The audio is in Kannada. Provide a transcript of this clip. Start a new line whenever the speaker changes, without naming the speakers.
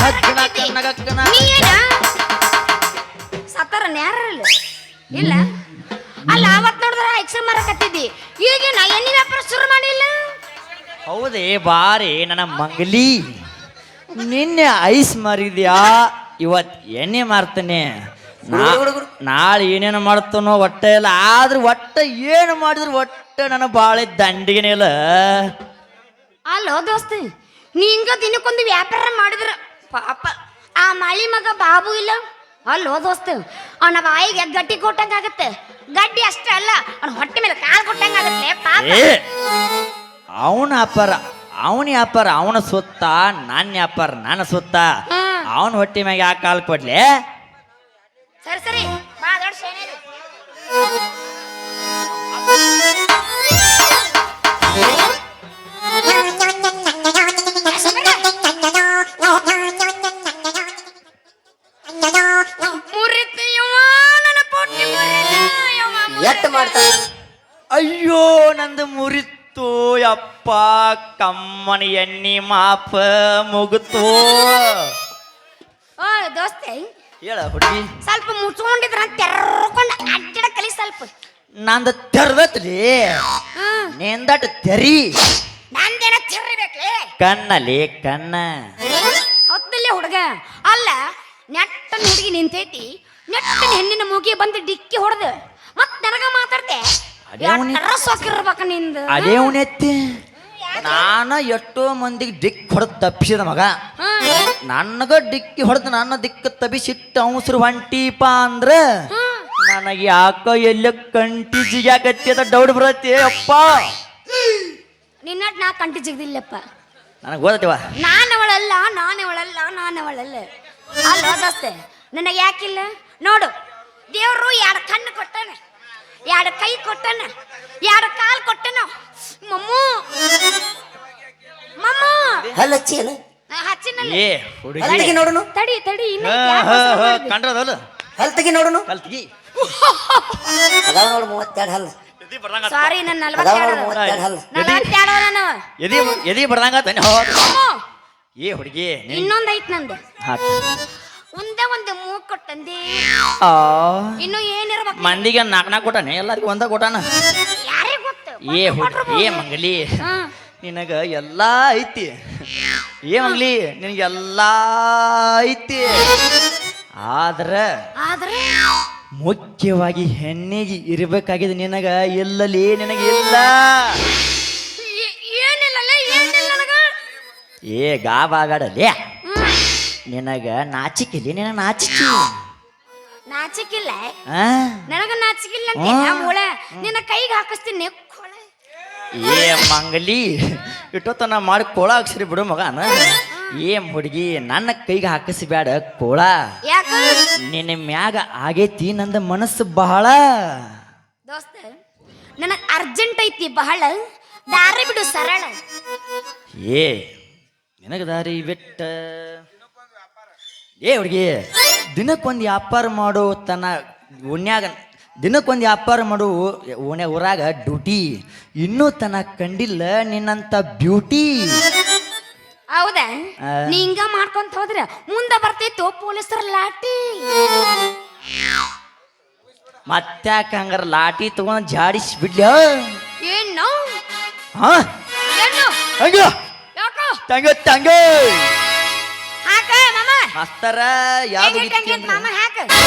ಹಗ್ಗನ ಕನ್ನಗಕ್ಕನ
ನೀ ಏನ ಸತ್ತಾರ ನ್ಯಾರಲ್ಲ ಇಲ್ಲ? ಅಲ್ಲ ಅವತ್ ನೋಡಿದ್ರ ಎಕ್ಸಾಮ್ ಮಾರಕತ್ತಿದ್ದಿ ಈಗ ನಾ ಎಣ್ಣೆ ವ್ಯಾಪಾರ ಶುರು ಮಾಡಿಲ್ಲ?
ಹೌದೇ ಬಾರಿ ನನ್ನ ಮಂಗಲಿ. ನಿನ್ನೆ ಐಸ್ ಮಾರಿದ್ಯಾ? ಇವತ್ ಎಣ್ಣೆ ಮಾರ್ತೇನೆ. ನಾ- ನಾಳೆ ಏನೇನು ಮಾಡ್ತಾನೋ ಒಟ್ಟೆ ಇಲ್ಲ ಆದ್ರೆ ಒಟ್ಟೆ ಏನು ಮಾಡಿದ್ರು ಒಟ್ಟೆ ನನ್ನ ಬಾಳೆ ದಂಡಿಗೆನೇ ಇಲ್ಲ.
ಅಲ್ಲೋ ದೋಸ್ತಿ ನೀ ಹಿಂಗ ದಿನಕ್ಕೊಂದು ವ್ಯಾಪಾರ ಮಾಡಿದ್ರ ಪಾಪ ಆ ಮಳಿ ಮಗ ಬಾಬು ಇಲ್ಲ? ಅಲ್ಲೋ ದೋಸ್ತ ಅವನ ಬಾಯಿಗೆ ಗಟ್ಟಿ ಕೊಟ್ಟಂಗಾಗತ್ತೆ ಗಡ್ಡಿ ಅಷ್ಟೇ ಅಲ್ಲ ಅವನ ಹೊಟ್ಟೆ ಮೇಲೆ ಕಾಲು ಕೊಟ್ಟಂಗಾಗತ್ತೆ ಪಾಪ.
ಏ ಅವನ ಅಪ್ಪರ ಅವನ ವ್ಯಾಪಾರ ಅವನ ಸುತ್ತ ನನ್ನ ವ್ಯಾಪಾರ ನನ್ನ ಸುತ್ತ.
ಹ್ಮ್.
ಅವನ ಹೊಟ್ಟೆ ಮ್ಯಾಗ ಯಾಕೆ ಕಾಲು ಕೊಡ್ಲಿ?
ಸರಿ ಸರಿ.
ಅಯ್ಯೋ ನಂದು ಮುರಿತು ಯಪ್ಪ ಕಮ್ಮನ ಎಣ್ಣಿ ಮಾಪ ಮುಗಿತು.
ಓ ದೋಸ್ತೆ.
ಹೇಳ ಹುಡುಗಿ.
ಸ್ವಲ್ಪ ಮುಚ್ಕೊಂಡಿದ್ರ ತೆರ್ಕೊಂಡು ಅಡ್ಡ ಕಲಿ ಸ್ವಲ್ಪ.
ನಂದು ತೆರೆದತ್ಲಿ.
ಹ್ಮ್
ನಿಂದಟ್ ತೆರಿ.
ನಂದೇನ ತಿರ್ಬೇಕ್ಲೆ.
ಕಣ್ಣಲ್ಲಿ ಕಣ್ಣ.
ಹೊತ್ತಲ್ಲೇ ಹುಡುಗ. ಅಲ್ಲ ನೆಟ್ಟ ಹುಡುಗಿ ನಿಂತೈತಿ. ನೆಟ್ಟ ಹೆಣ್ಣಿನ ಮೂಗಿ ಬಂದು ಡಿಕ್ಕಿ ಹೊಡೆದ. ಮತ್ ನನಗ ಮಾತಾಡ್ತೆ
ಅದೇ ಅವ್ನಿ-
ಸೋಕಿರ್ಬೇಕ ನಿಂದ?
ಅದೇ ಅವನೆತ್ತಿ ನಾನ ಎಷ್ಟೋ ಮಂದಿಗೆ ದಿಕ್ಕ ಹೊಡೆದು ತಪ್ಪಿಸಿದ ಮಗ.
ನನಗೆ
ನನಗ ಡಿಕ್ಕಿ ಹೊಡೆದು ನನ್ನ ದಿಕ್ಕ ತಬಿಸಿಟ್ಟು ಅವಸರು ಹೊಂಟೀಪ ಅಂದ್ರೆ. ನನಗೆ ಯಾಕ ಎಲ್ಲ ಕಂಟಿ ಜಿಗ್ಯಾಕತ್ತಿ ಅಂತ ಡೌಟ್ ಬರತ್ತೆ ಅಪ್ಪ
ನಿನ್ನಟ್ ನಾ ಕಂಟಿ ಜಿಗ್ದಿಲ್ಲಪ್ಪ.
ನನಗೆ ನಾನು
ಅವಳಲ್ಲ ನಾನು ಅವಳಲ್ಲ ಅಲ್ಲ ದೋಸ್ತೆ ನನಗೆ ಯಾಕಿಲ್ಲ? ನೋಡು ದೇವರು ಎರಡು ಕಣ್ಣು ಕೊಟ್ಟನ? ಎರಡು ಕೈ ಕೊಟ್ಟನ? ಎರಡು ಕಾಲು ಕೊಟ್ಟನ? ಮಮ್ಮು. ಮಮ್ಮು. ಹಚ್ಚಿನಲ್ಲ.
ಏ ಹುಡುಗಿ.
ನೋಡುನು?
ತಡಿ ತಡಿ ಇನ್ನ ಯಾಕ್ ಹೊಸ?
ಕಂಡ್ರದಲ್ಲ
ಹಲ್ತಿಗೆ ನೋಡುನು?
ಕಲ್ತಿಗಿ
ಅದಾವ ನೋಡು ಮೂವತ್ತೆರಡು ಹಲ್ಲು
ಸಾರಿ ನನ್ನ
ಅದಾವ ನೋಡು
ನಲ್ವತ್ತೆರಡು
ಮೂವತ್ತೆರಡು ಹಲ್ಲು
ನಲ್ವತ್ತೆರಡು ನಾನು.
ಎದಿ ಎದಿ ಹೌದು
ಮಮ್ಮು,
ಏ ಹುಡುಗಿ ಇನ್ನೊಂದು
ಇನ್ನೊಂದ್ ಐತ್ ನಂದು.
ಹಾಕ್.
ಒಂದೇ ಒಂದು ಮೂಗ್ ಕೊಟ್ಟಂದಿ.
ಆ,
ಇನ್ನು ಏನಿರ್ಬೇಕು?
ಮಂದಿಗೆ ನಾಲ್ಕು ನಾಲ್ಕು ಕೊಟ್ಟಾನೆ ಎಲ್ಲರಿಗೂ ಒಂದ ಕೊಟ್ಟಾನ?
ಯಾರಿಗ್ ಗೊತ್ತು?
ಏ ಏ ಮಂಗಲಿ
ಹಾ.
ನಿನಗ ಎಲ್ಲ ಐತಿ. ಏ ಮಂಗಲಿ ನಿನಗೆ ಎಲ್ಲ ಐತಿ. ಆದ್ರ
ಆದ್ರೆ?
ಮುಖ್ಯವಾಗಿ ಹೆಣ್ಣಿಗೆ ಇರಬೇಕಾಗಿದೆ ನಿನಗ ಇಲ್ಲಲಿ ನಿನಗೆ ಇಲ್ಲ.
ಏ- ಏನಿಲ್ಲಲ್ಲ ಏನಿಲ್ಲ ನನಗ?
ಏ ಗಾಬಾಗಾಡಲಿ. ನಿನಗ ನಾಚಿಕಿಲಿ ನಿನಗ ನಾಚಿಕಿ.
ನಾಚಿಕಿಲ್ಲ?
ಆ?
ನನಗ ನಾಚಿಕಿಲ್ಲ ಅಂತ. ಮೂಳೆ? ನಿನ್ನ ಕೈಗೆ ಹಾಕಿಸ್ತೀನಿ
ಏ ಮಂಗಲಿ ಇಟ್ಟೊತ್ತನ ಮಾಡಿ ಕೋಳ ಹಾಕ್ಸ್ರಿ ಬಿಡು ಮಗನ. ಏ ಹುಡುಗಿ ನನ್ನ ಕೈಗೆ ಹಾಕಿಸ್ಬ್ಯಾಡ ಕೋಳ.
ಯಾಕ?
ನಿನ್ನ ಮ್ಯಾಗ ಆಗೈತಿ ನಂದ ಮನಸ್ಸು ಬಹಳ.
ದೋಸ್ತ ನನಗ್ ಅರ್ಜೆಂಟ್ ಐತಿ ಬಹಳ. ದಾರಿ ಬಿಡು ಸರಳ.
ಏ ನಿನಗ ದಾರಿ ಬಿಟ್ಟ ಏ ಹುಡುಗಿ ದಿನಕ್ಕೊಂದು ವ್ಯಾಪಾರ ಮಾಡೋ ತನ್ನ ಉಣ್ಯಾಗ ದಿನಕ್ಕೊಂದು ವ್ಯಾಪಾರ ಮಾಡು ಓಣೆ ಊರಾಗ ಡ್ಯೂಟಿ. ಇನ್ನೂ ತನ ಕಂಡಿಲ್ಲ ನಿನ್ನಂತ ಬ್ಯೂಟಿ.
ಹೌದಾ. ನೀ ಹಿಂಗ ಮಾಡ್ಕೊಂತ ಹೋದ್ರೆ ಮುಂದೆ ಬರ್ತಿತ್ತು ಪೊಲೀಸರ ಲಾಟಿ
ಮತ್ತ್ಯಾಕ ಹಂಗಾರ ಲಾಟಿ ತಗೊಂಡ್ ಜಾಡಿಸಿ ಬಿಡ್ಲ
ಏನು?
ಹಾ ತಂಗ ತಂಗ. ಯಾವುದು ಬಿತ್ತಿ
ಮಾಮ ಹಾಕ
ಅಂದ್ರೆ?